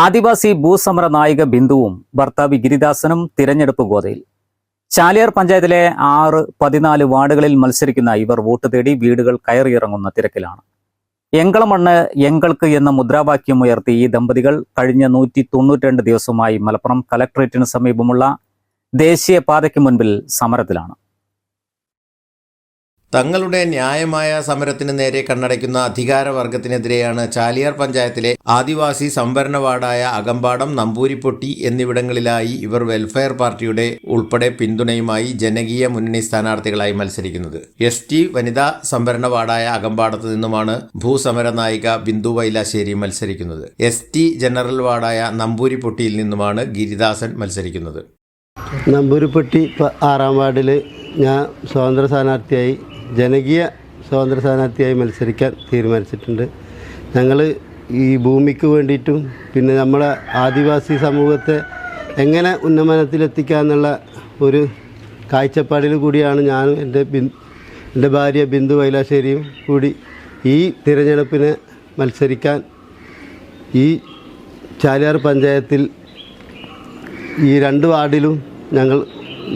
ആദിവാസി ഭൂസമര നായിക ബിന്ദുവും ഭർത്താവ് ഗിരിദാസനും തിരഞ്ഞെടുപ്പ് ഗോതയിൽ. ചാലിയാർ പഞ്ചായത്തിലെ ആറ് പതിനാല് വാർഡുകളിൽ മത്സരിക്കുന്ന ഇവർ വോട്ട് തേടി വീടുകൾ കയറിയിറങ്ങുന്ന തിരക്കിലാണ്. എങ്കളമണ്ണ് എങ്കൾക്ക് എന്ന മുദ്രാവാക്യം ഉയർത്തി ഈ ദമ്പതികൾ കഴിഞ്ഞ നൂറ്റി തൊണ്ണൂറ്റിരണ്ട് ദിവസമായി മലപ്പുറം കലക്ട്രേറ്റിന് സമീപമുള്ള ദേശീയപാതയ്ക്ക് മുൻപിൽ സമരത്തിലാണ്. തങ്ങളുടെ ന്യായമായ സമരത്തിന് നേരെ കണ്ണടയ്ക്കുന്ന അധികാരവർഗത്തിനെതിരെയാണ് ചാലിയാർ പഞ്ചായത്തിലെ ആദിവാസി സംവരണ വാർഡായ അകമ്പാടം നമ്പൂരിപ്പൊട്ടി എന്നിവിടങ്ങളിലായി ഇവർ വെൽഫെയർ പാർട്ടിയുടെ ഉൾപ്പെടെ പിന്തുണയുമായി ജനകീയ മുന്നണി സ്ഥാനാർത്ഥികളായി മത്സരിക്കുന്നത്. എസ് ടി വനിതാ സംവരണ വാർഡായ അകമ്പാടത്ത് നിന്നുമാണ് ഭൂസമര നായിക ബിന്ദു വൈലാശ്ശേരി മത്സരിക്കുന്നത്. എസ് ടി ജനറൽ വാർഡായ നമ്പൂരിപ്പൊട്ടിയിൽ നിന്നുമാണ് ഗിരിദാസൻ മത്സരിക്കുന്നത്. നമ്പൂരിപ്പൊട്ടി ആറാം വാർഡിൽ ഞാൻ സ്വതന്ത്ര സ്ഥാനാർത്ഥിയായി ജനകീയ സ്വതന്ത്ര സ്ഥാനാർത്ഥിയായി മത്സരിക്കാൻ തീരുമാനിച്ചിട്ടുണ്ട്. ഞങ്ങൾ ഈ ഭൂമിക്ക് വേണ്ടിയിട്ടും പിന്നെ നമ്മളെ ആദിവാസി സമൂഹത്തെ എങ്ങനെ ഉന്നമനത്തിലെത്തിക്കുക എന്നുള്ള ഒരു കാഴ്ചപ്പാടിൽ കൂടിയാണ് ഞാനും എന്റെ ബിൻ എന്റെ ഭാര്യ ബിന്ദു വൈലാശ്ശേരിയും കൂടി ഈ തിരഞ്ഞെടുപ്പിന് മത്സരിക്കാൻ ഈ ചാലിയാർ പഞ്ചായത്തിൽ ഈ രണ്ട് വാർഡിലും ഞങ്ങൾ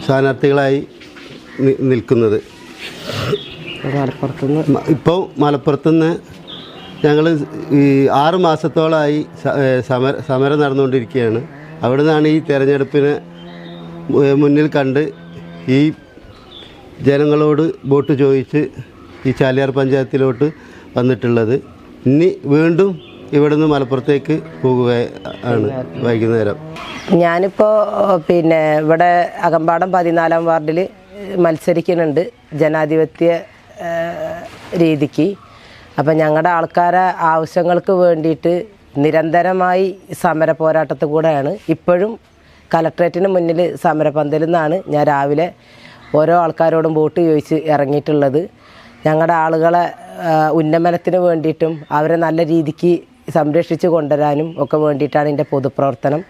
സ്ഥാനാർത്ഥികളായി നിൽക്കുന്നത്. മ- ഇപ്പോൾ മലപ്പുറത്തുനിന്ന് ഞങ്ങൾ ഈ ആറ് മാസത്തോളമായി സമര സമരം നടന്നുകൊണ്ടിരിക്കുകയാണ്. അവിടെ നിന്നാണ് ഈ തെരഞ്ഞെടുപ്പിന് മുന്നിൽ കണ്ട് ഈ ജനങ്ങളോട് വോട്ട് ചോദിച്ച് ഈ ചാലിയാർ പഞ്ചായത്തിലോട്ട് വന്നിട്ടുള്ളത്. ഇനി വീണ്ടും ഇവിടെ നിന്ന് മലപ്പുറത്തേക്ക് പോകുക ആണ് വൈകുന്നേരം. ഞാനിപ്പോൾ പിന്നെ ഇവിടെ അകമ്പാടം പതിനാലാം വാർഡിൽ മത്സരിക്കുന്നുണ്ട് ജനാധിപത്യ രീതിക്ക്. അപ്പം ഞങ്ങളുടെ ആൾക്കാരെ ആവശ്യങ്ങൾക്ക് വേണ്ടിയിട്ട് നിരന്തരമായി സമര പോരാട്ടത്തിൽ കൂടെയാണ്. ഇപ്പോഴും കലക്ട്രേറ്റിന് മുന്നിൽ സമരപന്തലിൽ നിന്നാണ് ഞാൻ രാവിലെ ഓരോ ആൾക്കാരോടും വോട്ട് ചോദിച്ച് ഇറങ്ങിയിട്ടുള്ളത്. ഞങ്ങളുടെ ആളുകളെ ഉന്നമനത്തിന് വേണ്ടിയിട്ടും അവരെ നല്ല രീതിക്ക് സംരക്ഷിച്ചു കൊണ്ടുവരാനും ഒക്കെ വേണ്ടിയിട്ടാണ് എന്റെ പൊതുപ്രവർത്തനം.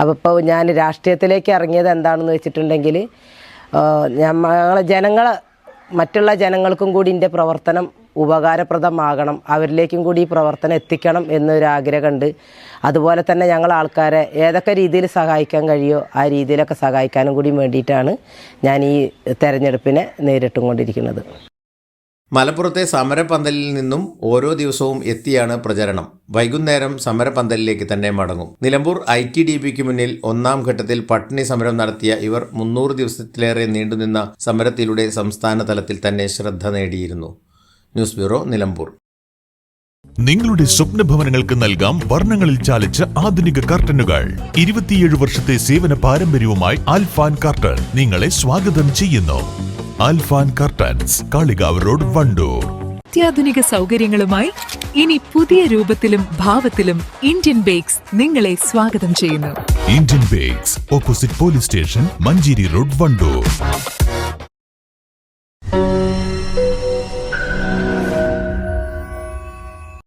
അപ്പോൾ ഇപ്പോൾ ഞാൻ രാഷ്ട്രീയത്തിലേക്ക് ഇറങ്ങിയത് എന്താണെന്ന് വെച്ചിട്ടുണ്ടെങ്കിൽ ഞങ്ങളെ ജനങ്ങളെ മറ്റുള്ള ജനങ്ങൾക്കും കൂടി എന്റെ പ്രവർത്തനം ഉപകാരപ്രദമാകണം. അവരിലേക്കും കൂടി ഈ പ്രവർത്തനം എത്തിക്കണം എന്നൊരു ആഗ്രഹമുണ്ട്. അതുപോലെ തന്നെ ഞങ്ങൾ ആൾക്കാരെ ഏതൊക്കെ രീതിയിൽ സഹായിക്കാൻ കഴിയുമോ ആ രീതിയിലൊക്കെ സഹായിക്കാനും കൂടി വേണ്ടിയിട്ടാണ് ഞാൻ ഈ തെരഞ്ഞെടുപ്പിനെ നേരിട്ടും കൊണ്ടിരിക്കുന്നത്. മലപ്പുറത്തെ സമരപന്തലിൽ നിന്നും ഓരോ ദിവസവും എത്തിയാണ് പ്രചരണം. വൈകുന്നേരം സമരപന്തലിലേക്ക് തന്നെ മടങ്ങും. നിലമ്പൂർ ഐ ടി ഡി പിക്ക് മുന്നിൽ ഒന്നാം ഘട്ടത്തിൽ പട്ടിണി സമരം നടത്തിയ ഇവർ മുന്നൂറ് ദിവസത്തിലേറെ നീണ്ടുനിന്ന സമരത്തിലൂടെ സംസ്ഥാന തലത്തിൽ തന്നെ ശ്രദ്ധ നേടിയിരുന്നു. News bureau Nilambur. നിങ്ങളുടെ സ്വപ്ന ഭവനങ്ങൾക്ക് നൽകാം വർണങ്ങളിൽ ചാലിച്ച ആധുനിക കർട്ടനുകൾ. ഇരുപത്തിയേഴ് വർഷത്തെ സേവന പാരമ്പര്യവുമായി ആൽഫാൻ കർട്ടൻ നിങ്ങളെ സ്വാഗതം ചെയ്യുന്നു. Alfan curtains Kalikavu road Wandoor. അത്യാധുനിക സൗകര്യങ്ങളുമായി ഇനി പുതിയ രൂപത്തിലും ഭാവത്തിലും ഇന്ത്യൻ ബേക്സ് നിങ്ങളെ സ്വാഗതം ചെയ്യുന്നു. Indian bakes opposite police station Manjeri road Wandoor.